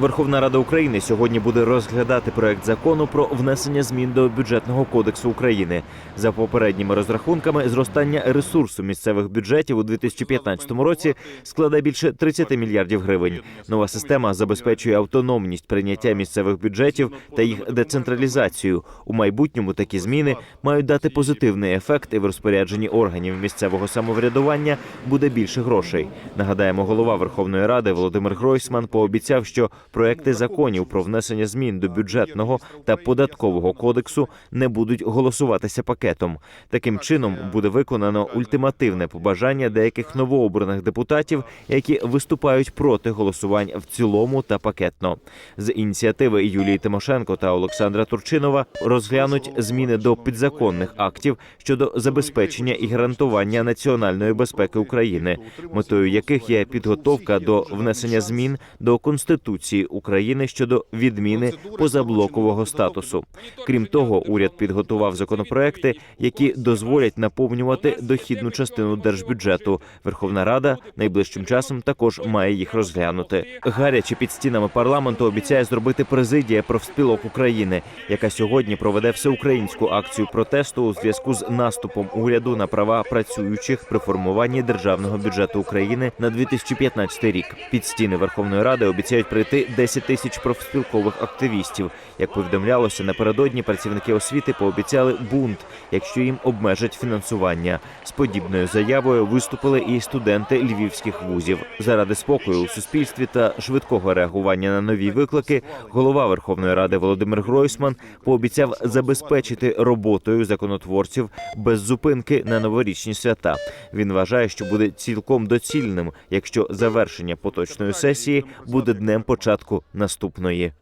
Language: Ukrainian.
Верховна Рада України сьогодні буде розглядати проект закону про внесення змін до бюджетного кодексу України. За попередніми розрахунками, зростання ресурсу місцевих бюджетів у 2015 році складе більше 30 мільярдів гривень. Нова система забезпечує автономність прийняття місцевих бюджетів та їх децентралізацію. У майбутньому такі зміни мають дати позитивний ефект, і в розпорядженні органів місцевого самоврядування буде більше грошей. Нагадаємо, голова Верховної Ради Володимир Гройсман пообіцяв, що проекти законів про внесення змін до бюджетного та податкового кодексу не будуть голосуватися пакетом. Таким чином буде виконано ультимативне побажання деяких новообраних депутатів, які виступають проти голосувань в цілому та пакетно. З ініціативи Юлії Тимошенко та Олександра Турчинова розглянуть зміни до підзаконних актів щодо забезпечення і гарантування національної безпеки України, метою яких є підготовка до внесення змін до Конституції України щодо відміни позаблокового статусу. Крім того, уряд підготував законопроекти, які дозволять наповнювати дохідну частину держбюджету. Верховна Рада найближчим часом також має їх розглянути. Гаряче під стінами парламенту обіцяє зробити президія профспілок України, яка сьогодні проведе всеукраїнську акцію протесту у зв'язку з наступом уряду на права працюючих при формуванні державного бюджету України на 2015 рік. Під стіни Верховної Ради обіцяють прийти 10 тисяч профспілкових активістів. Як повідомлялося, напередодні працівники освіти пообіцяли бунт, якщо їм обмежать фінансування. З подібною заявою виступили і студенти львівських вузів. Заради спокою у суспільстві та швидкого реагування на нові виклики. Голова Верховної Ради Володимир Гройсман пообіцяв забезпечити роботою законотворців без зупинки на новорічні свята. Він вважає, що буде цілком доцільним, якщо завершення поточної сесії буде днем початку наступної.